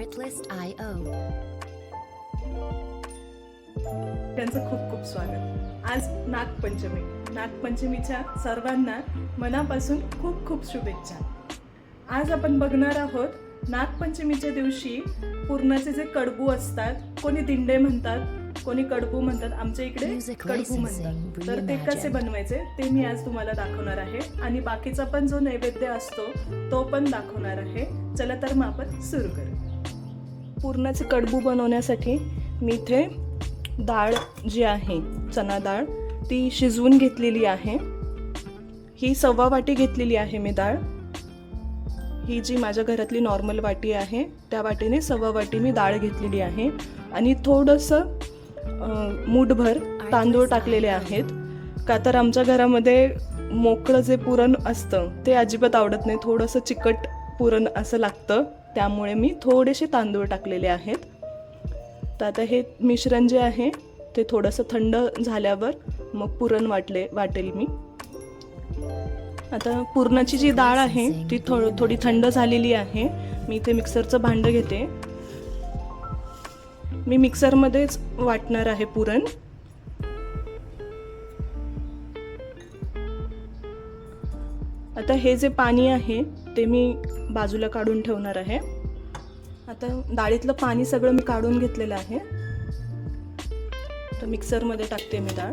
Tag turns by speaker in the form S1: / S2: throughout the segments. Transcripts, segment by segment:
S1: Artlist.io.
S2: त्यांचं खूप खूप स्वागत. आज नागपंचमी. नागपंचमीच्या सर्वांना मनापासून खूप खूप शुभेच्छा. आज आपण बघणार आहोत नागपंचमीच्या दिवशी पूर्णाचे जे कडबू असतात कोणी दिंडे म्हणतात कोणी कडबू म्हणतात आमच्या इकडे कडबू म्हणतात. तर ते. कसे बनवायचे ते मी आज तुम्हाला दाखवणार आहे. आणि बाकीचा पण जो नैवेद्य असतो तो पण दाखवणार आहे. चला तर मग आपण सुरू करू. पूर्णाचे कडबू बनवण्यासाठी मी इथे डाळ जी आहे चना डाळ ती शिजवून घेतलेली आहे. ही सव्वा वाटी घेतलेली आहे मी डाळ. ही जी माझ्या घरातली नॉर्मल वाटी आहे त्या वाटीने सव्वा वाटी मी डाळ घेतलेली आहे. आणि थोडंसं मूठभर तांदूळ टाकलेले आहेत. का तर आमच्या घरामध्ये मोकळं जे पुरण असतं ते अजिबात आवडत नाही. थोडंसं चिकट पुरण असं लागतं. त्यामुळे मी थोडेसे तांदूळ टाकलेले आहेत. तर आता हे मिश्रण जे आहे ते थोडंसं थंड झाल्यावर मग पुरण वाटले वाटेल मी. आता पुरणाची जी डाळ आहे ती थो थोडी थंड झालेली आहे. मी इथे मिक्सरचं भांडं घेते. मी मिक्सरमध्येच वाटणार आहे पुरण. आता हे जे पाणी आहे ते मी बाजूला काढून ठेवणार आहे. आता डाळीतलं पाणी सगळं मी काढून घेतलेलं आहे. तर मिक्सरमध्ये टाकते मी डाळ.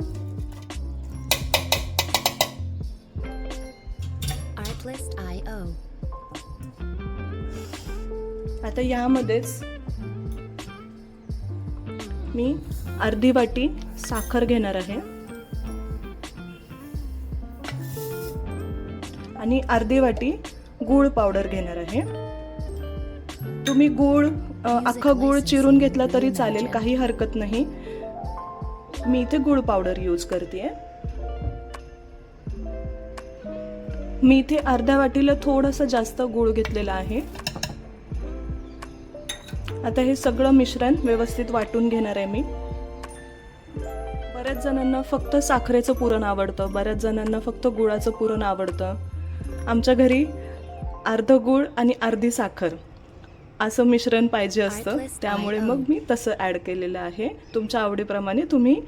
S2: आता यामध्येच मी अर्धी वाटी साखर घेणार आहे. आणि अर्धी वाटी गूळ पावडर घेणार आहे. तुम्ही गूळ अख्खा गूळ चिरून घेतला तरी चालेल काही हरकत नाही. मी इथे गूळ पावडर यूज करते मी इथे अर्ध्या वाटीला थोडासा जास्त गूळ घेतलेला आहे. आता हे सगळं मिश्रण व्यवस्थित वाटून घेणार आहे मी. बऱ्याच जणांना फक्त साखरेचं पुरण आवडतं बऱ्याच जणांना फक्त गुळाचं पुरण आवडतं. आमच्या घरी अर्ध गुळ आणि अर्धी साखर असं मिश्रण पाहिजे असतं. त्यामुळे मग मी तसं ॲड केलेलं आहे. तुमच्या आवडीप्रमाणे तुम्ही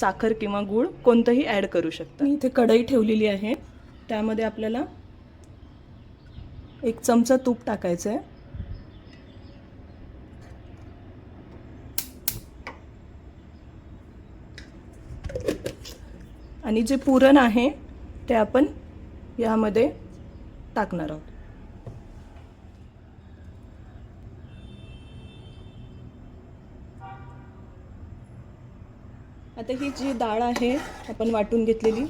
S2: साखर किंवा गूळ कोणतंही ॲड करू शकता. मी इथे कढई ठेवलेली आहे. त्यामध्ये आपल्याला एक चमचा तूप टाकायचं आहे आणि जे पुरण आहे ते आपण यामध्ये टाकणार आहोत. आता ही जी डाळ आहे आपण वाटून घेतलेली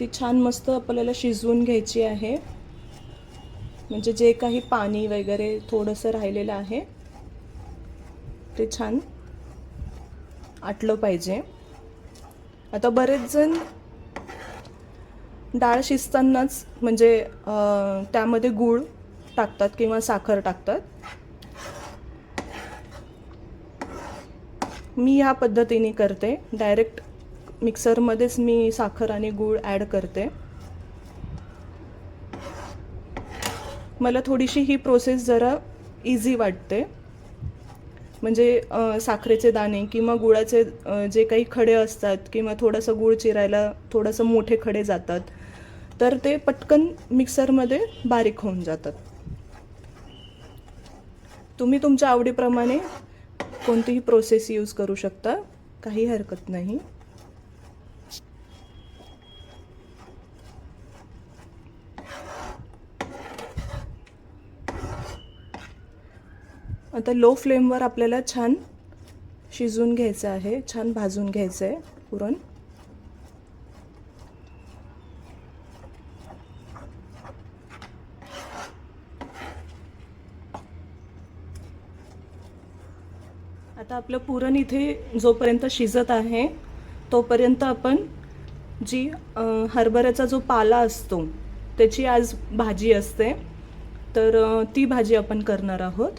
S2: ती छान मस्त आपल्याला शिजवून घ्यायची आहे. म्हणजे जे काही पाणी वगैरे थोडंसं राहिलेलं आहे ते छान आटलं पाहिजे. आता बरेच जण डाळ शिजतानाच म्हणजे त्यामध्ये गूळ टाकतात किंवा साखर टाकतात. मी ह्या पद्धतीने करते. डायरेक्ट मिक्सरमध्येच मी साखर आणि गूळ ॲड करते. मला थोडीशी ही प्रोसेस जरा इझी वाटते. म्हणजे साखरेचे दाणे किंवा गुळाचे जे काही खडे असतात किंवा थोडंसं गूळ चिरायला थोडंसं मोठे खडे जातात. तर ते पटकन मिक्सरमध्ये बारीक होऊन जातात. तुम्ही तुमच्या आवडीप्रमाणे कोणतीही प्रोसेस यूज करू शकता. काही हरकत नाही. आता लो फ्लेमवर आपल्याला छान शिजवून घ्यायचं आहे. छान भाजून घ्यायचं आहे पुरण. आता आपलं पुरण इथे जोपर्यंत शिजत आहे तोपर्यंत आपण जी हरभऱ्याचा जो पाला असतो त्याची आज भाजी असते. तर ती भाजी आपण करणार आहोत.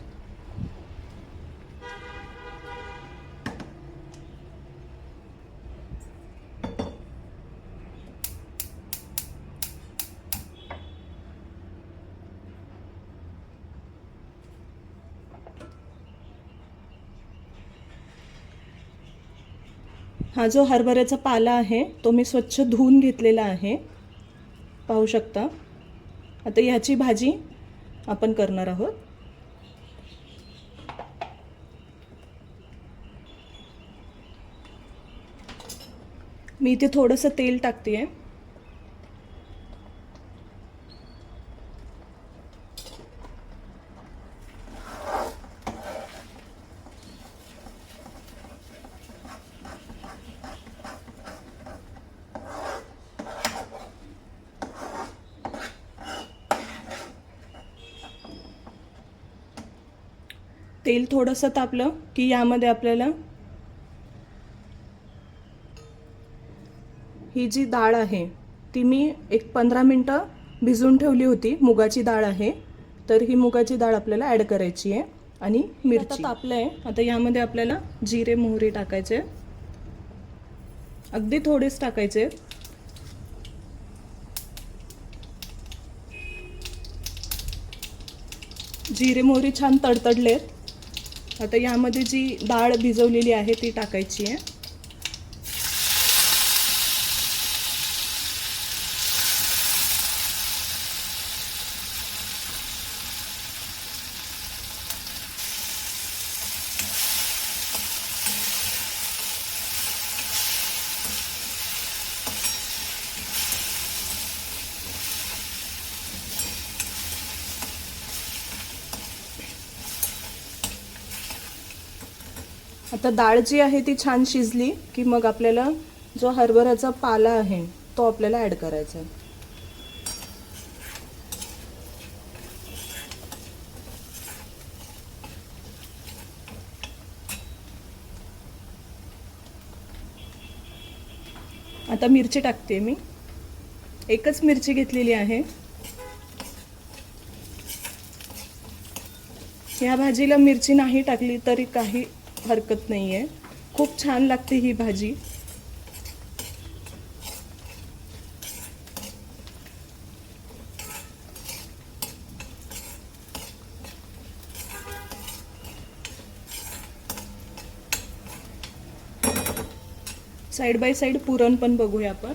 S2: हा जो हरभऱ्याचा पाला आहे तो मी स्वच्छ धुवून घेतलेला आहे. पाहू शकता? आता ह्याची भाजी आपण करणार आहोत. मी इथे थोडंसं तेल टाकते आहे तेल थोडंसं तापलं की यामध्ये आपल्याला ही जी डाळ आहे ती मी एक पंधरा मिनटं भिजवून ठेवली होती. मुगाची डाळ आहे. तर ही मुगाची डाळ आपल्याला ॲड करायची आहे आणि मिरची. तापलं आहे आता यामध्ये आपल्याला जिरे मोहरी टाकायचे. अगदी थोडेच टाकायचे. जिरे मोहरी छान तडतडलेत. आता यामध्ये जी डाळ भिजवलेली आहे ती टाकायची आहे. आता डाळ जी आहे ती छान शिजली की मग आपल्याला जो हरभऱ्याचा पाला आहे तो आपल्याला ॲड करायचा आहे. आता मिरची टाकते मी. एकच मिरची घेतलेली आहे. ह्या भाजीला मिरची नाही टाकली तरी काही हरकत नाही आहे खूप छान लागते ही भाजी. साईड बाय साईड पुरण पण बघूया आपण.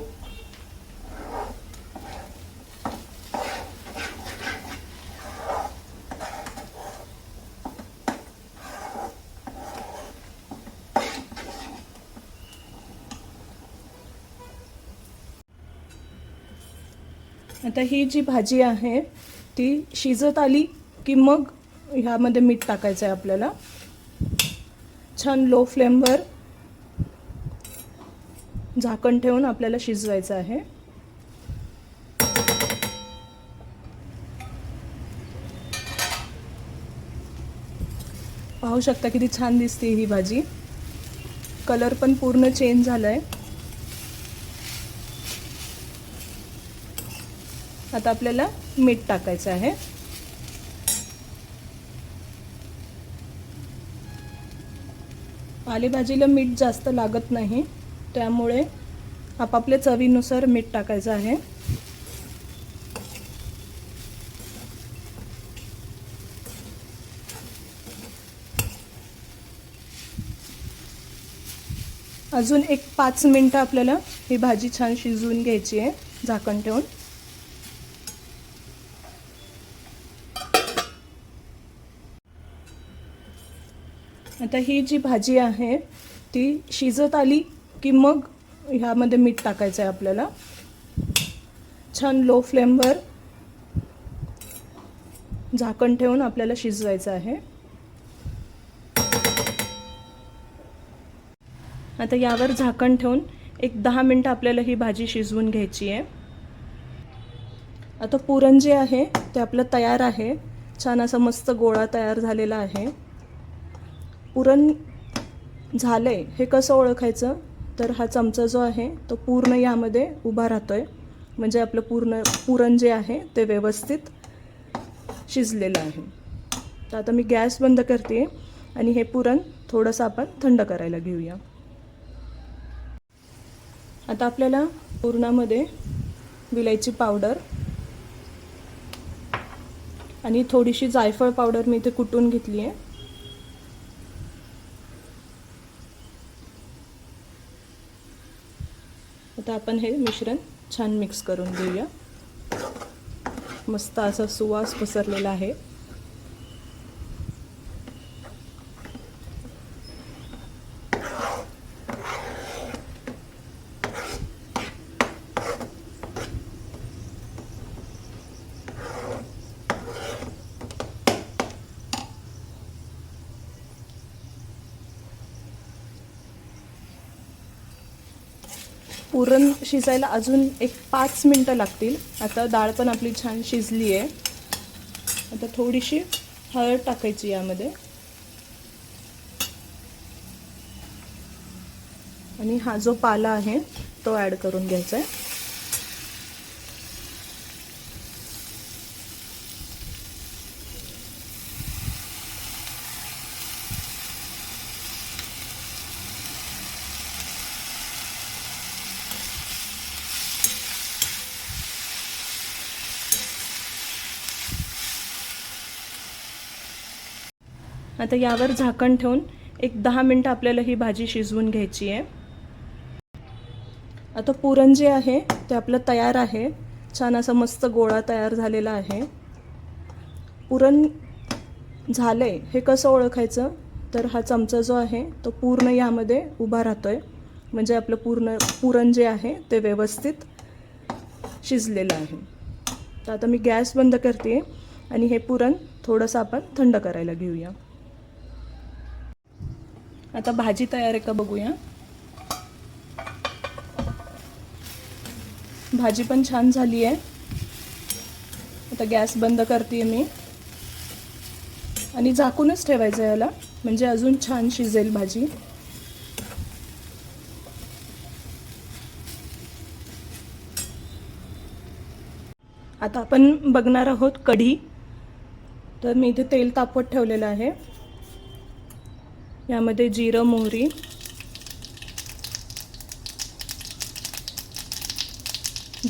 S2: आता ही जी भाजी आहे ती शिजत आली की मग ह्यामध्ये मीठ टाकायचं आहे आपल्याला. छान लो फ्लेमवर झाकण ठेवून आपल्याला शिजवायचं आहे. पाहू शकता किती छान दिसते ही भाजी. कलर पण पूर्ण चेंज झाला आहे आता आपल्याला मीठ टाकायचं आहे. पालेभाजीला मीठ जास्त लागत नाही त्यामुळे आपापल्या चवीनुसार मीठ टाकायचं आहे. अजून एक पाच मिनटं आपल्याला ही भाजी छान शिजवून घ्यायची आहे झाकण ठेवून. आता ही जी भाजी आहे ती शिजत आली की मग ह्यामध्ये मीठ टाकायचं आहे आपल्याला. छान लो फ्लेमवर झाकण ठेवून आपल्याला शिजवायचं आहे. आता यावर झाकण ठेवून एक दहा मिनटं आपल्याला ही भाजी शिजवून घ्यायची आहे. आता पुरण जे आहे ते आपलं तयार आहे. छान असा मस्त गोळा तयार झालेला आहे. पुरण झालं आहे हे कसं ओळखायचं? तर हा चमचा जो आहे तो पूर्ण यामध्ये उभा राहतो आहे म्हणजे आपलं पूर्ण पुरण जे आहे ते व्यवस्थित शिजलेलं आहे. तर आता मी गॅस बंद करते आणि हे पुरण थोडंसं आपण थंड करायला घेऊया. आता आपल्याला पुरणामध्ये विलायची पावडर आणि थोडीशी जायफळ पावडर मी इथे कुटून घेतली आहे आता आपण हे मिश्रण छान मिक्स करून घेऊया मस्त असा सुवास पसरलेला आहे. पुरण शिजायला अजून एक पाच मिनटं लागतील. आता डाळ पण आपली छान शिजली आहे. आता थोडीशी हळद टाकायची यामध्ये. आणि हा जो पाला आहे तो ॲड करून घ्यायचा आहे. आता यावर झाकण ठेवून एक दहा मिनटं आपल्याला ही भाजी शिजवून घ्यायची आहे. आता पुरण जे आहे ते आपलं तयार आहे. छान असा मस्त गोळा तयार झालेला आहे. पुरण झालं आहे हे कसं ओळखायचं? तर हा चमचा जो आहे तो पूर्ण यामध्ये उभा राहतो आहे म्हणजे आपलं पूर्ण पुरण जे आहे ते व्यवस्थित शिजलेलं आहे. तर आता मी गॅस बंद करते आणि हे पुरण थोडंसं आपण थंड करायला घेऊया. आता भाजी तयार आहे का बघूया. भाजी पण छान झाली आहे. आता गॅस बंद करते मी. आणि झाकूनच ठेवायचं आहे याला म्हणजे अजून छान शिजेल भाजी. आता आपण बघणार आहोत कढी. तर मी इथे तेल तापवत ठेवलेलं आहे. यामध्ये जिरं मोहरी.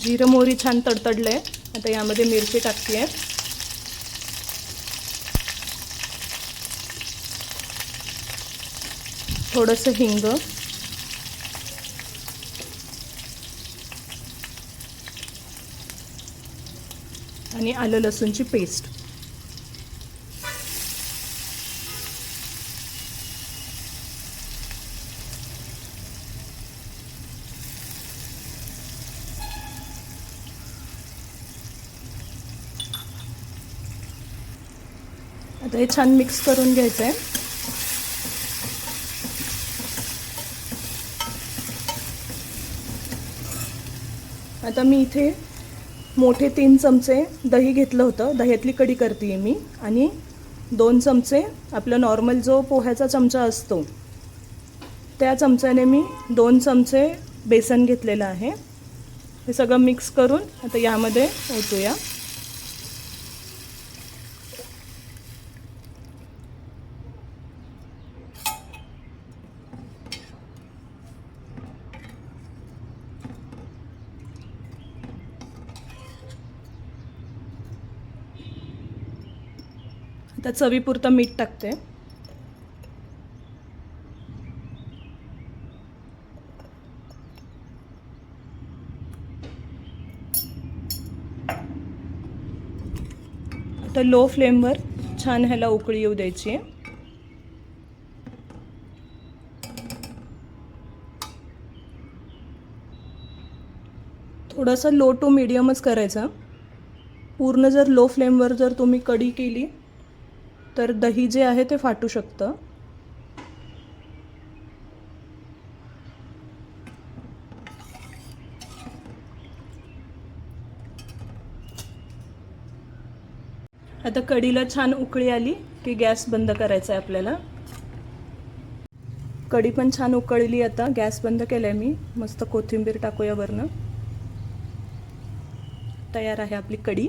S2: जिरं मोहरी छान तडतडलं आहे आता यामध्ये मिरची टाकते आहे थोडंसं हिंग. आणि आलं लसूणची पेस्ट. आता हे छान मिक्स करून घ्यायचं आहे आता मी इथे मोठे तीन चमचे दही घेतलं होतं. दह्यातली कढी करते मी. आणि दोन चमचे आपलं नॉर्मल जो पोह्याचा चमचा असतो त्या चमच्याने मी दोन चमचे बेसन घेतलेलं आहे. हे सगळं मिक्स करून आता यामध्ये ओतूया. चवीपुरतं मीठ टाकते. आता लो फ्लेमवर छान ह्याला उकळी येऊ द्यायची. आहे थोडंसं लो टू मिडियमच करायचा. पूर्ण जर लो फ्लेमवर जर तुम्ही कढी केली तर दही जे आहे ते फाटू शकतं. आता कढीला छान उकळी आली की गॅस बंद करायचा आहे आपल्याला. कढी पण छान उकळली आता गॅस बंद केला आहे मी. मस्त कोथिंबीर टाकूया वरनं. तयार आहे आपली कढी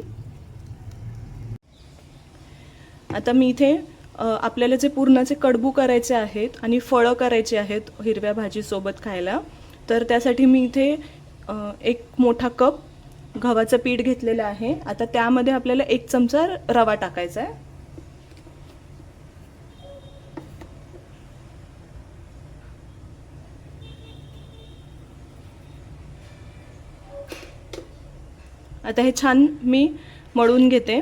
S2: आता मी इथे आपल्याला जे पूर्णाचे कडबू करायचे आहेत आणि फळं करायचे आहेत हिरव्या भाजीसोबत खायला तर त्यासाठी मी इथे एक मोठा कप गव्हाचं पीठ घेतलेलं आहे. आता त्यामध्ये आपल्याला एक चमचा रवा टाकायचा आहे. आता हे छान मी मळून घेते.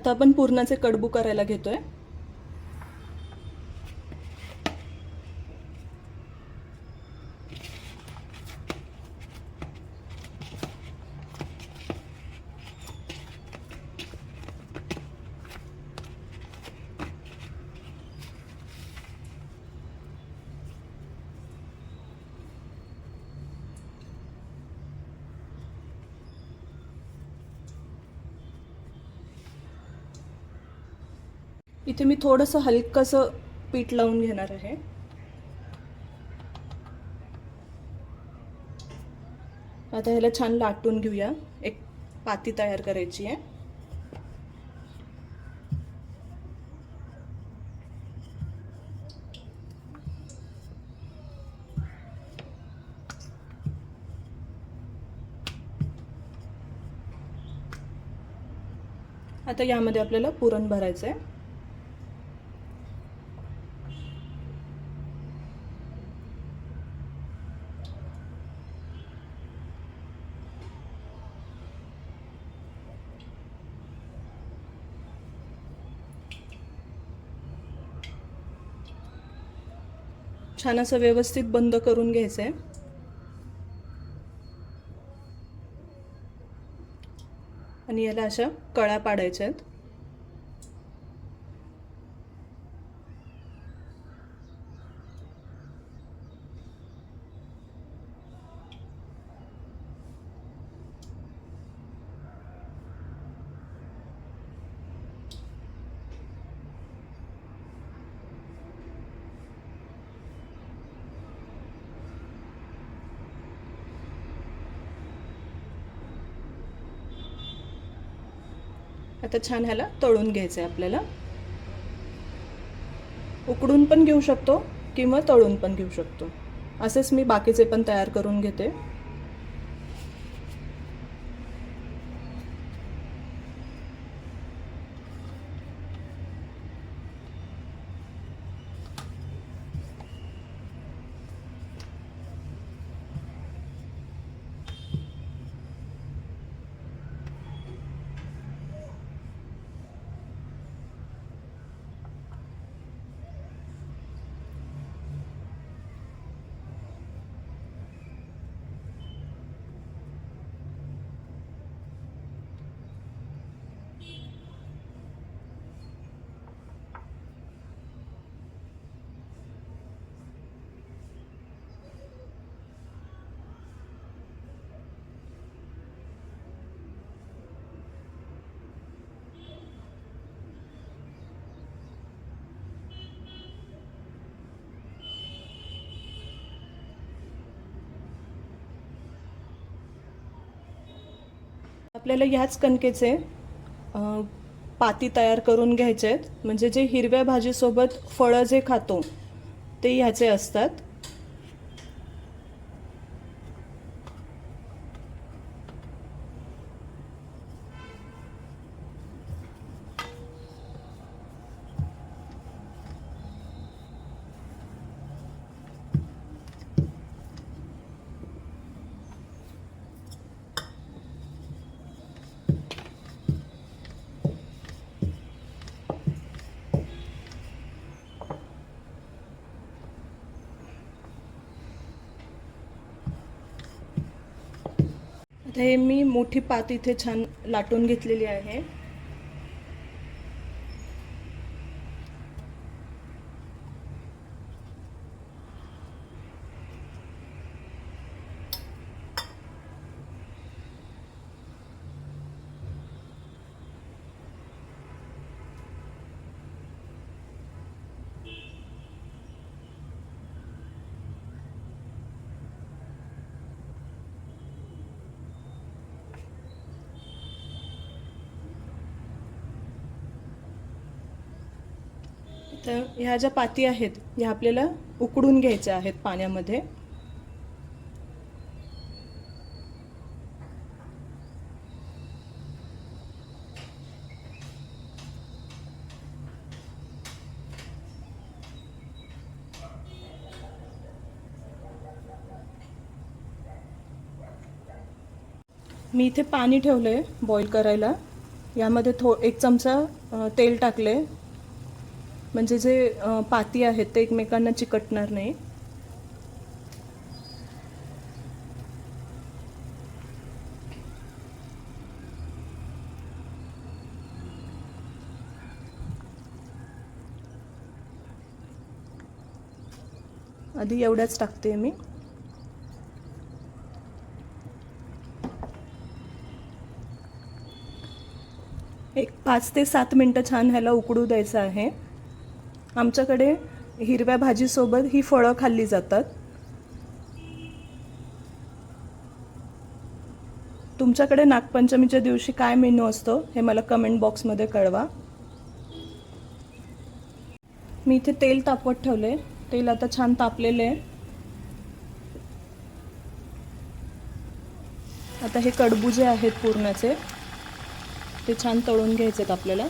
S2: आता आपण पुरणाचे कडबू करायला घेतो आहे इथे मी थोडंसं हलकंसं पीठ लावून घेणार आहे. आता ह्याला छान लाटून घेऊया. एक पाती तयार करायची आहे. आता यामध्ये आपल्याला पुरण भरायचं आहे छान असं व्यवस्थित बंद करून घ्यायचं आहे आणि याला अशा कळ्या पाडायच्या आहेत आता छान ह्याला तळून घ्यायचं आहे आपल्याला. उकडून पण घेऊ शकतो किंवा तळून पण घेऊ शकतो. असेच मी बाकीचे पण तयार करून घेते. आपल्याला ह्याच कणकेचे पाती तयार करून घ्यायचे आहेत म्हणजे जे हिरव्या भाजीसोबत फळं जे खातो ते ह्याचे असतात आता हे मी मोठी पात इथे छान लाटून घेतलेली आहे. तर ह्या ज्या पाती आहेत ह्या आपल्याला उकडून घ्यायच्या आहेत पाण्यामध्ये. मी इथे पाणी ठेवलं आहे बॉईल करायला. यामध्ये थो एक चमचा तेल टाकले म्हणजे जे पाती आहेत ते एकमेकांना चिकटणार नाही. आधी एवढ्याच टाकते मी. एक पाच ते सात मिनटं छान ह्याला उकडू द्यायचं आहे. आमच्याकडे हिरव्या भाजीसोबत ही फळं खाल्ली जातात. तुमच्याकडे नागपंचमीच्या दिवशी काय मेनू असतो हे मला कमेंट बॉक्समध्ये कळवा. मी इथे तेल तापवत ठेवले तेल आता छान तापलेले आहे. आता हे कडबुजे आहेत पूर्णाचे. ते छान तळून घ्यायचे आहेत आपल्याला.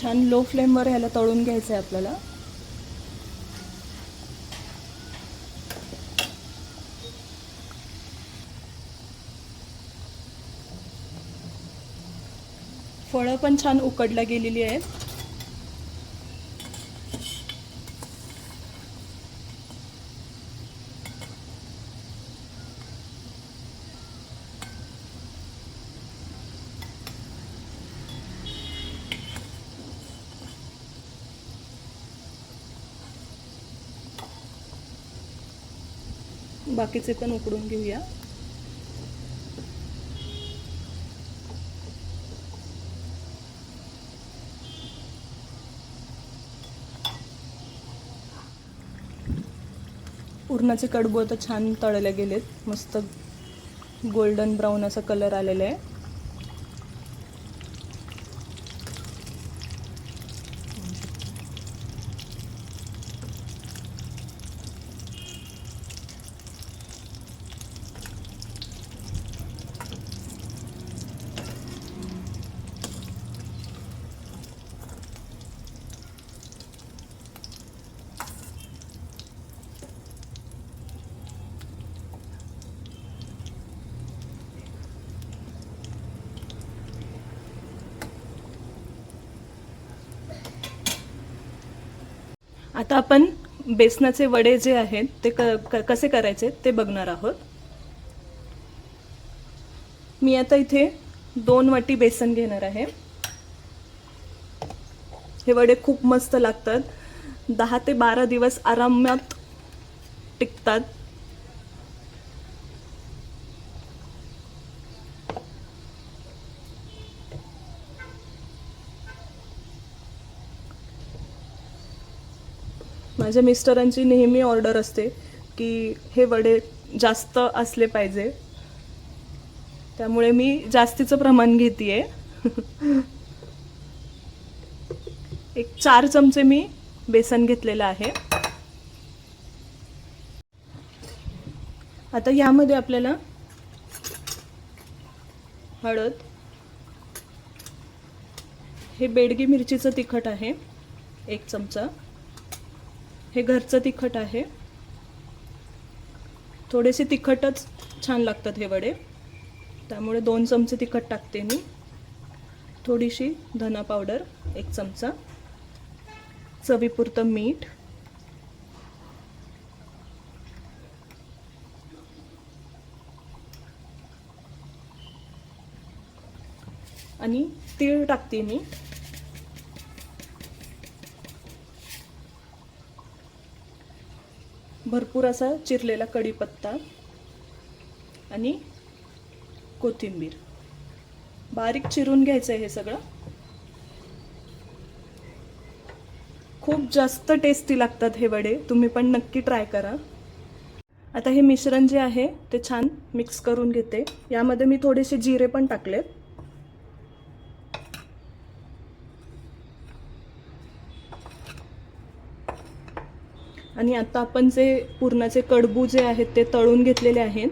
S2: छान लो फ्लेमवर ह्याला तळून घ्यायचं आहे आपल्याला. फळं पण छान उकडल्या गेलेली आहेत. बाकीचे पण उकडून घेऊया. पूर्णाचे कडबू आता छान तळले गेलेत. मस्त गोल्डन ब्राऊन असा कलर आलेला आहे. आता आपण बेसनाचे वडे जे आहेत ते क कसे करायचे ते बघणार आहोत. मी आता इथे दोन वाटी बेसन घेणार आहे. हे वडे खूप मस्त लागतात. दहा ते बारा दिवस आरामात टिकतात. माझ्या मिस्टरांची नेहमी ऑर्डर असते की हे वडे जास्त असले पाहिजे. त्यामुळे मी जास्तीचं प्रमाण घेते एक चार चमचे मी बेसन घेतलेलं आहे. आता यामध्ये आपल्याला हळद. हे बेडगी मिरचीचं तिखट आहे एक चमचा. हे घरचं तिखट आहे. थोडेसे तिखटच छान लागतात हे वडे. त्यामुळे दोन चमचे तिखट टाकते मी. थोडीशी धना पावडर एक चमचा. चवीपुरतं मीठ. आणि तीळ टाकते मी. भरपूर असा चिरलेला कढीपत्ता आणि कोथिंबीर. बारीक चिरून घ्यायचं आहे हे सगळं. खूप जास्त टेस्टी लागतात हे वडे. तुम्ही पण नक्की ट्राय करा. आता हे मिश्रण जे आहे ते छान मिक्स करून घेते. यामध्ये मी थोडेसे जिरे पण टाकलेत. आणि आता आपण जे पुरणाचे कडबू जे आहेत ते तळून घेतलेले आहेत.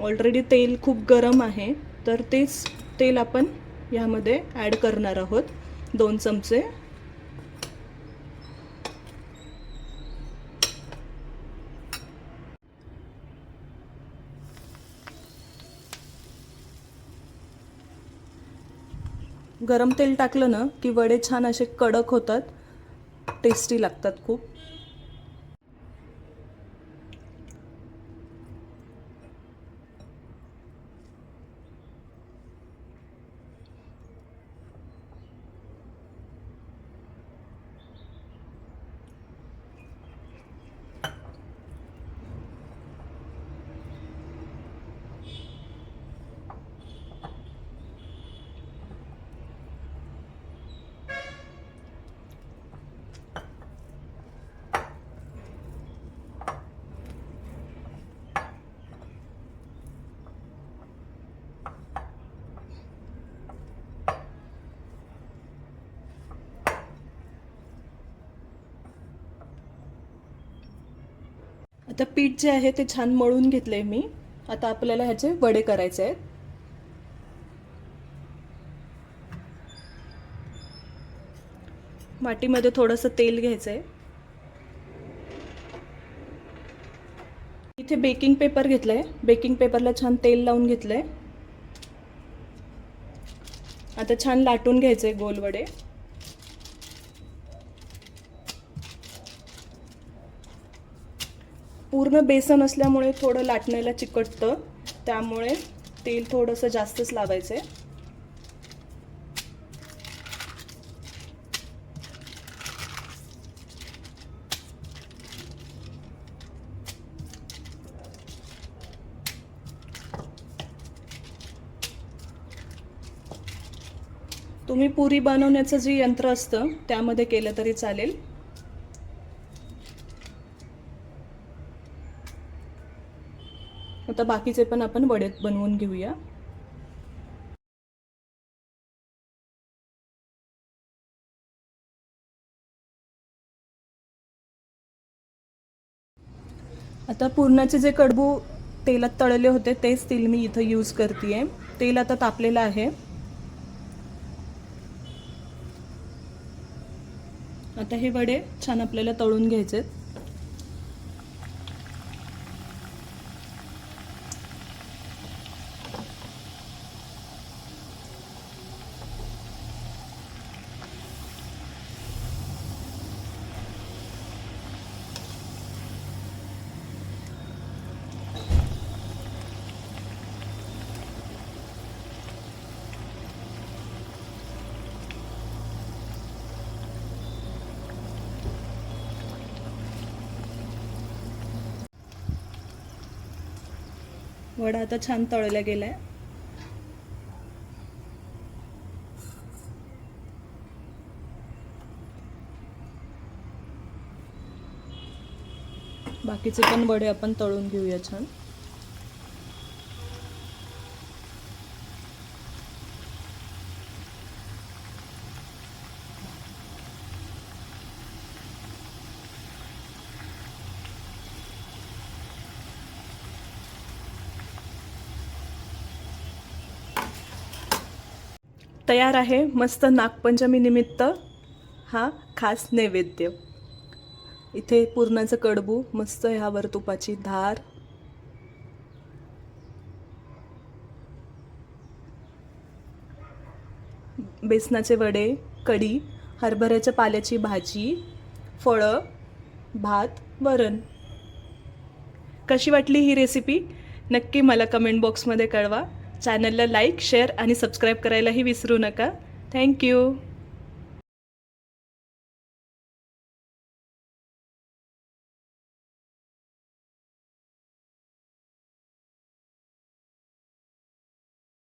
S2: ऑलरेडी तेल खूप गरम आहे. तर तेच तेल आपण यामध्ये ॲड करणार आहोत. दोन चमचे. गरम तेल टाकलं ना की वडे छान असे कडक होतात. टेस्टी लागतात खूप. आता पीठ जे आहे ते छान मळून घेतलंय मी. आता आपल्याला ह्याचे वडे करायचे आहेत. वाटीमध्ये थोडंसं तेल घ्यायचं आहे इथे बेकिंग पेपर घेतलं आहे बेकिंग पेपरला छान तेल लावून घेतलं आहे आता छान लाटून घ्यायचं गोल वडे. पूर्ण बेसन असल्यामुळे थोडं लाटण्याला चिकटतं. त्यामुळे तेल थोडंसं जास्तच लावायचं आहे तुम्ही पुरी बनवण्याचं जे यंत्र असतं त्यामध्ये केलं तरी चालेल. आता बाकीचे पण आपण वडे बनवून घेऊया. आता पूर्णाचे जे कडबू तेलात तळले होते तेच तेल मी इथं यूज करते तेल आता तापलेलं आहे. आता हे वडे छान आपल्याला तळून घ्यायचे वडा आता छान तळला गेलाय. बाकीचे पण वडे आपण तळून घेऊया छान. तयार आहे. मस्त नागपंचमी निमित्त हा खास नैवेद्य. इथे पुरणाचं कडबू मस्त ह्यावर तुपाची धार. बेसनाचे वडे कढी हरभऱ्याच्या पाल्याची भाजी फळं भात वरण. कशी वाटली ही रेसिपी नक्की मला कमेंट बॉक्समध्ये कळवा. चॅनलला लाईक शेअर आणि सबस्क्राईब करायलाही विसरू नका. थँक्यू